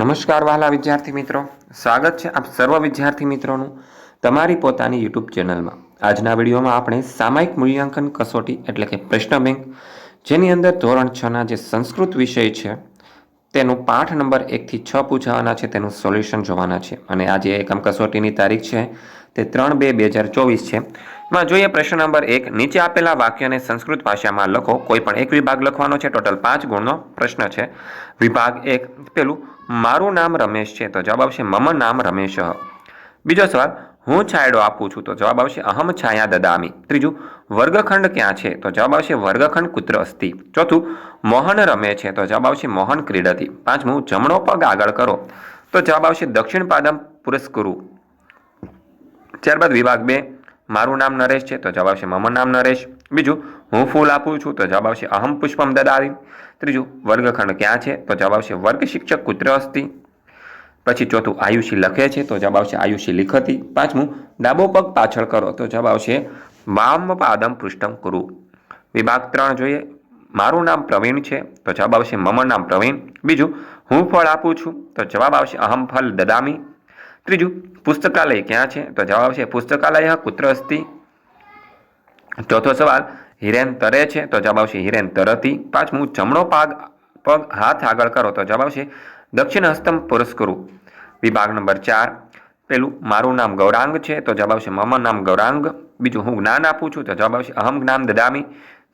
નમસ્કાર વહાલા વિદ્યાર્થી મિત્રો. સ્વાગત છે આપ સર્વ વિદ્યાર્થી મિત્રોનું તમારી પોતાની યુટ્યુબ ચેનલમાં. આજના વિડીયોમાં આપણે સામાયિક મૂલ્યાંકન કસોટી એટલે કે પ્રશ્ન બેંક, જેની અંદર ધોરણ છના જે સંસ્કૃત વિષય છે, તેનું પાઠ નંબર એકથી છ પૂછાવાના છે, તેનું સોલ્યુશન જોવાના છે. અને આજે એકમ કસોટીની તારીખ છે, તે ત્રણ બે બે હજાર ચોવીસ છે. એમાં જોઈએ પ્રશ્ન નંબર એક. નીચે આપેલા વાક્યને સંસ્કૃત ભાષામાં લખો. કોઈ પણ એક વિભાગ લખવાનો છે. ટોટલ પાંચ ગુણનો પ્રશ્ન છે. વિભાગ એક. પેલું, મારું નામ રમેશ છે. તો જવાબ આવશે, મમ નામ રમેશ. બીજો સવાલ, હું છાયડો આપું છું. તો જવાબ આવશે, અહમ છાયા દદામી. ત્રીજું, વર્ગખંડ ક્યાં છે? તો જવાબ આવશે, વર્ગખંડ કુત્ર અસ્થિ. ચોથું, મોહન રમે છે. તો જવાબ આવશે, મોહન ક્રીડતી. પાંચમું, જમણો પગ આગળ કરો. તો જવાબ આવશે, દક્ષિણ પાદમ પુરસ્કરુ. ત્યારબાદ વિભાગ બે. મારું નામ નરેશ છે, તો જવાબ આવશે મમ નામ નરેશ. બીજું, હું ફૂલ આપું છું, તો જવાબ આવશે અહમ પુષ્પમ દદાવી. ત્રીજું, વર્ગખંડ ક્યાં છે, તો જવાબ આવશે વર્ગ શિક્ષક કુત્ર અસ્તિ પછી ચોથું, આયુષી લખે છે, તો જવાબ આવશે આયુષી લિખતી. પાંચમું, ડાબો પગ પાછળ કરો, તો જવાબ આવશે વામ પાદમ પૃષ્ઠમ કુરુ. વિભાગ ત્રણ જોઈએ, મારું નામ પ્રવીણ છે, તો જવાબ આવશે મમ નામ પ્રવીણ. બીજું, હું ફળ આપું છું, તો જવાબ આવશે અહમ ફલ દદામી. ત્રીજું, પુસ્તકાલય ક્યાં છે? તો જવાબ આવશે પુસ્તકાલય કુત્ર અસ્તિ ચોથો સવાલ, હિરેન તરે છે? તો જવાબ આવશે હિરેન તરતી. પાંચમું, જમણો પાગ, પગ, હાથ આગળ કરો. તો જવાબ આવશે દક્ષિણ હસ્તમ પુરસ્કરુ વિભાગ નંબર ચાર. પેલું, મારું નામ ગૌરાંગ છે? તો જવાબ આવશે મમ નામ ગૌરાંગ. બીજું, હું જ્ઞાન આપું છું? તો જવાબ આવશે અહમ જ્ઞાન દદામી.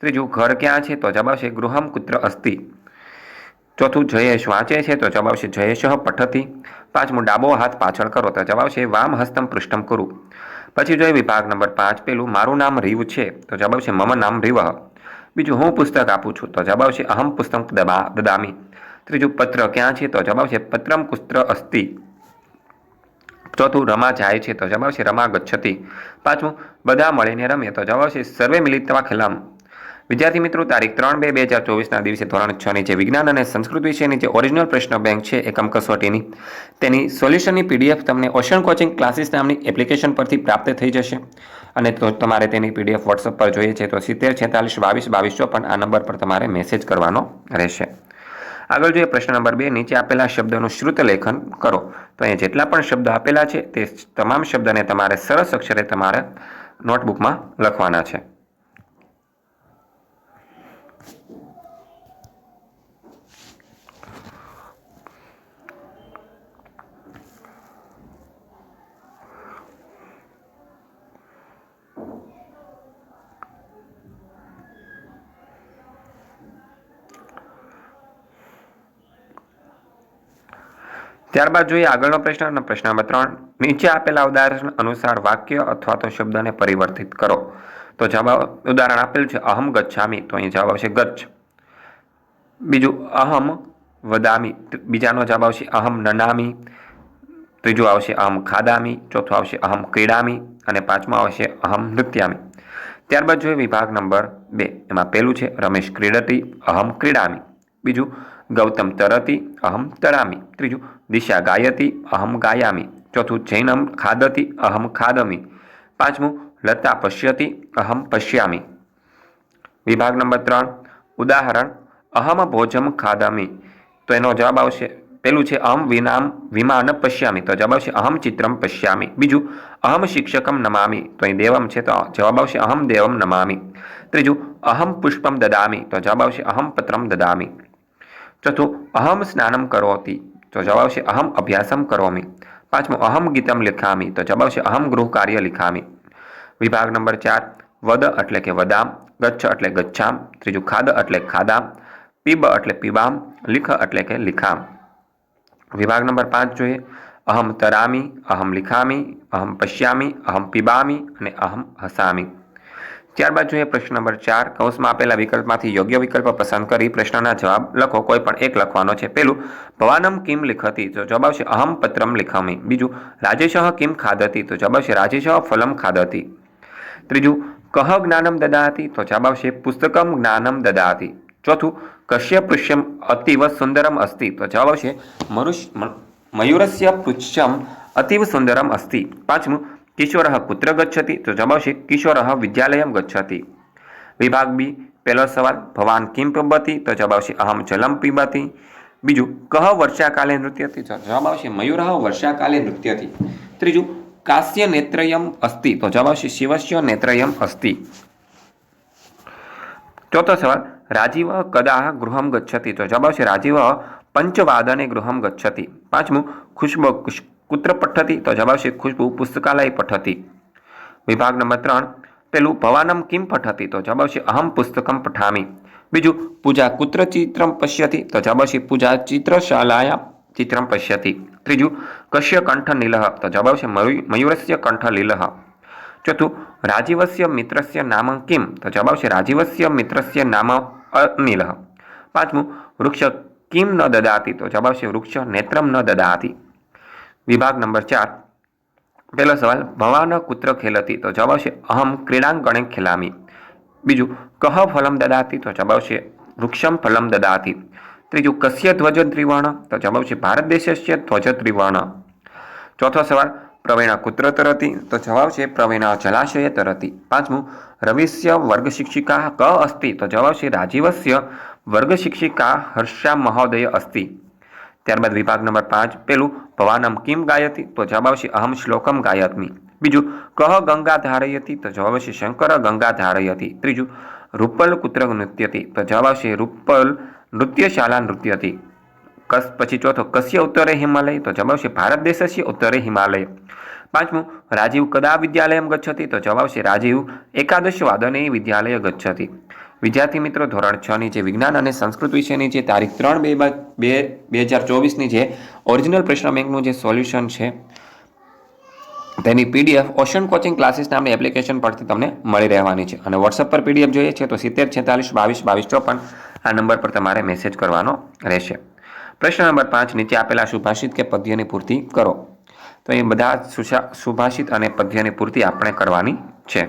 ત્રીજું, ઘર ક્યાં છે? તો જવાબ આવશે ગૃહમ કુત્ર અસ્તિ ચોથું, જયેશ વાંચે છે? તો જવાબ આવશે જયેશ પઠતી. પાંચમું ડાબો હાથ પાછળ કરો. તો જવાબ છે વામ હસ્તમ પૃષ્ઠમ કરું. પછી જોઈએ વિભાગ નંબર પાંચ પેલું, મારું નામ રીવ છે. તો જવાબ છે મમ નામ રીવ. બીજું, હું પુસ્તક આપું છું. તો જવાબ છે અહમ પુસ્તક દબા, દદામી. ત્રીજું, પત્ર ક્યાં છે? તો જવાબ છે પત્રમ કુસ્ત્ર અસ્તિ. ચોથું, રમા જાય છે. તો જવાબ છે રમા ગચ્છતી. પાંચમું, બધા મળીને રમે તો જવાબ છે સર્વે મિલિતવા ખેલામ. વિદ્યાર્થી મિત્રો, તારીખ ત્રણ બે બે હજાર ચોવીસના દિવસે ધોરણ છ ની જે વિજ્ઞાન અને સંસ્કૃત વિષયની જે ઓરિજિનલ પ્રશ્ન બેંક છે એકમ કસોટીની, તેની સોલ્યુશનની પીડીએફ તમને ઓશન કોચિંગ ક્લાસીસ નામની એપ્લિકેશન પરથી પ્રાપ્ત થઈ જશે. અને તો તમારે તેની પીડીએફ વોટ્સઅપ પર જોઈએ છે, તો સિત્તેર છેતાલીસ બાવીસ બાવીસ ચોપન આ નંબર પર તમારે મેસેજ કરવાનો રહેશે. આગળ જોઈએ પ્રશ્ન નંબર બે, નીચે આપેલા શબ્દનું શ્રુત લેખન કરો. તો અહીંયા જેટલા પણ શબ્દ આપેલા છે, તે તમામ શબ્દને તમારે સરસ અક્ષરે તમારે નોટબુકમાં લખવાના છે. ત્યારબાદ જોઈએ આગળનો પ્રશ્ન અને પ્રશ્ન નંબર ત્રણ. નીચે આપેલા ઉદાહરણ અનુસાર વાક્ય અથવા તો શબ્દને પરિવર્તિત કરો. તો જવાબ ઉદાહરણ આપેલું છે, અહમ ગચ્છામી. તો અહીં જવાબ આવશે, ગચ્છ. બીજું, અહમ વદામી. બીજાનો જવાબ આવશે, અહમ નનામી. ત્રીજું આવશે, અહમ ખાદામી. ચોથું આવશે, અહમ ક્રીડામી. અને પાંચમું આવશે, અહમ નૃત્યામી. ત્યારબાદ જોઈએ વિભાગ નંબર બે. એમાં પહેલું છે, રમેશ ક્રીડતી, અહમ ક્રીડામી. બીજું, ગૌતમ તરતી, અહમ તરામી ત્રીજું દિશા ગાયતી, અહમ ગાયામી. ચોથું, જૈનમ ખાદતી, અહમ ખાદમી. પાંચમું, લતા પશ્યતી, અહમ પશ્યામી. વિભાગ નંબર ત્રણ, ઉદાહરણ, અહમ ભોજમ ખાદામી. તો એનો જવાબ આવશે, પેલું છે, અહમ વિનામ વિમાન પશ્યામી. તો જવાબ આવશે, અહમ ચિત્રમ પશ્યામી. બીજું, અહમ શિક્ષકમ નમામી. તો અહીં દેવમ છે, તો જવાબ આવશે, અહમ દેવમ નમામી. ત્રીજું, અહમ પુષ્પમ દદામી. તો જવાબ આવશે, અહમ પત્રમ દદામી. ચોથું, અહમ સ્નાનમ કરોતી. તો જવાબ આવશે અહમ અભ્યાસમ કરોમી પાંચમું અહમ ગીતમ લિખામી તો જવાબ આવશે અહમ ગૃહ કાર્ય લિખામી વિભાગ નંબર ચાર વદ એટલે કે વદામ ગચ્છ એટલે ગચ્છામ ત્રીજું ખાદ એટલે ખાદામ પીબ એટલે પીબામ લિખ એટલે કે લિખામ વિભાગ નંબર પાંચ જોઈએ અહમ તરામી અહમ લિખામી અહમ પશ્યામી અહમ પીબામી અને અહમ હસામી ત્યારબાદ જોઈએ પ્રશ્ન નંબર ચાર. કૌંસમાં આપેલા વિકલ્પમાંથી યોગ્ય વિકલ્પ પસંદ કરી પ્રશ્નના જવાબ લખો. કોઈ પણ એક લખવાનો છે. પેલું, ભવાનમ કિમ લિખતી, તો જવાબ આવશે અહમ પત્રમ લિખામી. બીજું, રાજેશ કિમ ખાદતી, તો જવાબ આવશે રાજેશ ફલમ ખાદતી. ત્રીજું, કહ જ્ઞાનમ દદાતી તો જવાબ આવશે પુસ્તકમ જ્ઞાનમ દદાતી ચોથું, કશ્ય પૃષ્યમ અતિવ સુંદરમ અસ્તિ, તો જવાબ આવશે મયુરસ્ય પૃચ્છમ અતિવ સુંદરમ અસ્તિ. પાંચમું કિશોર કુત્ર ગચ્છતિ તો જવાબ આવશે કિશોર વિદ્યાલયમ ગચ્છતિ. વિભાગ બી, પહેલો સવાલ, ભવાન કિમ પીબતી તો જવાબ આવશે અહમ જલમ પીબતી. બીજું, કહ વર્ષાકાલે નૃત્યથી તો જવાબ આવશે મયુરઃ વર્ષાકાલે નૃત્યથી ત્રીજું કાશ્ય નેત્રયમ અસ્તિ? તો જવાબ આવશે શિવસ્ય નેત્રયમ અસ્તિ. ચોથો સવાલ, રાજીવ કદા ગૃહમ ગચ્છતિ? તો જવાબ આવશે રાજીવ પંચવાદને ગૃહમ ગચ્છતિ. પાંચમું ખુશ્બુ કુશ- કુત્ર પઠ્ઠતિ તો જવાબ છે ખુશ્બુ પુસ્તકાલય પઠ્ઠતિ. વિભાગ નંબર ત્રણ, પેલું ભવાનમ કિમ પઠ્ઠતિ તો જવાબ છે અહમ પુસ્તકમ પઠામી. બીજું, પૂજા કુત્ર ચિત્રમ પશ્યતિ તો જવાબ છે પૂજા ચિત્રશાલાયા ચિત્રમ પશ્યતિ. ત્રીજું, કશ્ય કંઠ નીલહ તો જવાબ છે મયુ- મયુરસ્ય કંઠ લીલહ. ચોથું, રાજીવસ્ય મિત્રસ્ય નામ કિમ તો જવાબ છે રાજીવસ્ય મિત્રસ્ય નામ અનિલહ પાંચમું, વૃક્ષ કિમ ન દદાતી તો જવાબ છે વૃક્ષ નેત્રમ ન દદાતિ. વિભાગ નંબર ચાર. પહેલો સવાલ ભવાન કુત્ર ખેલતી તો જવાબ આવશે અહમ ક્રીડાંગણે ખેલામી. બીજું, કહ ફલમ દદાતી તો જવાબ આવશે વૃક્ષમ ફલમ દદાતી. ત્રીજું, કસ્ય ધ્વજ ત્રિવર્ણ તો જવાબ આવશે ભારત દેશસ્ય ધ્વજ ત્રિવર્ણ ચોથો સવાલ, પ્રવીણા કુત્ર તરતી તો જવાબ છે પ્રવીણા જલાશય તરતી. પાંચમું, રવિસ્ય વર્ગ શિક્ષિકા ક અસ્તિ તો જવાબ છે રાજીવસ્ય વર્ગ શિક્ષિકા હર્ષા મહોદય અસ્તિ. ત્યારબાદ વિભાગ નંબર પાંચ પેલું ભવાનમ કિમ ગાયતી? તો જવાબ આવશે અહમ શ્લોકમ ગાયતમી. બીજું, કહ ગંગા ધારયતી? તો જવાબ આવશે શંકર ગંગા ધારયતી. ત્રીજું, રૂપલ કુત્ર નૃત્યતી? તો જવાબ આવશે રૂપલ નૃત્યશાલા નૃત્યતી. કસ, પછી ચોથો, કસ્ય ઉત્તરે હિમાલય? તો જવાબ આવશે ભારત દેશસ્ય ઉત્તરે હિમાલય. પાંચમું, રાજીવ કદા વિદ્યાલયમ ગચ્છતી? તો જવાબ આવશે રાજીવ એકાદશ વાદને વિદ્યાલય ગચ્છતિ. વિદ્યાર્થી મિત્રો, ધોરણ છ ની જે વિજ્ઞાન અને સંસ્કૃત વિષયની જે તારીખ ત્રણ બે બે બે હજાર ચોવીસની જે ઓરિજિનલ પ્રશ્ન બેંકનું જે સોલ્યુશન છે, તેની પીડીએફ ઓશન કોચિંગ ક્લાસીસ નામની એપ્લિકેશન પરથી તમને મળી રહેવાની છે. અને વોટ્સઅપ પર પીડીએફ જોઈએ છે તો સિત્તેર, છેતાલીસ, બાવીસ બાવીસ, ચોપન આ નંબર પર તમારે મેસેજ કરવાનો રહેશે. પ્રશ્ન નંબર પાંચ, નીચે આપેલા સુભાષિત કે પદ્યની પૂર્તિ કરો. તો એ બધા સુભાષિત અને પદ્યની પૂર્તિ આપણે કરવાની છે.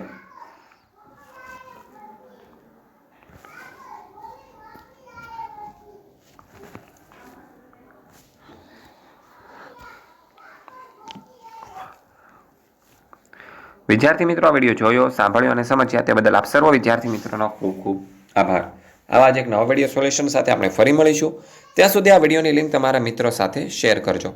વિદ્યાર્થી મિત્રો, આ વીડિયો જોયો, સાંભળ્યો અને સમજ્યા તે બદલ આપ સર્વ વિદ્યાર્થી મિત્રોનો ખૂબ ખૂબ આભાર. આવા જ એક નવા વીડિયો સોલ્યુશન સાથે આપણે ફરી મળીશું. ત્યાં સુધી આ વિડીયોની લિંક તમારા મિત્રો સાથે શેર કરજો.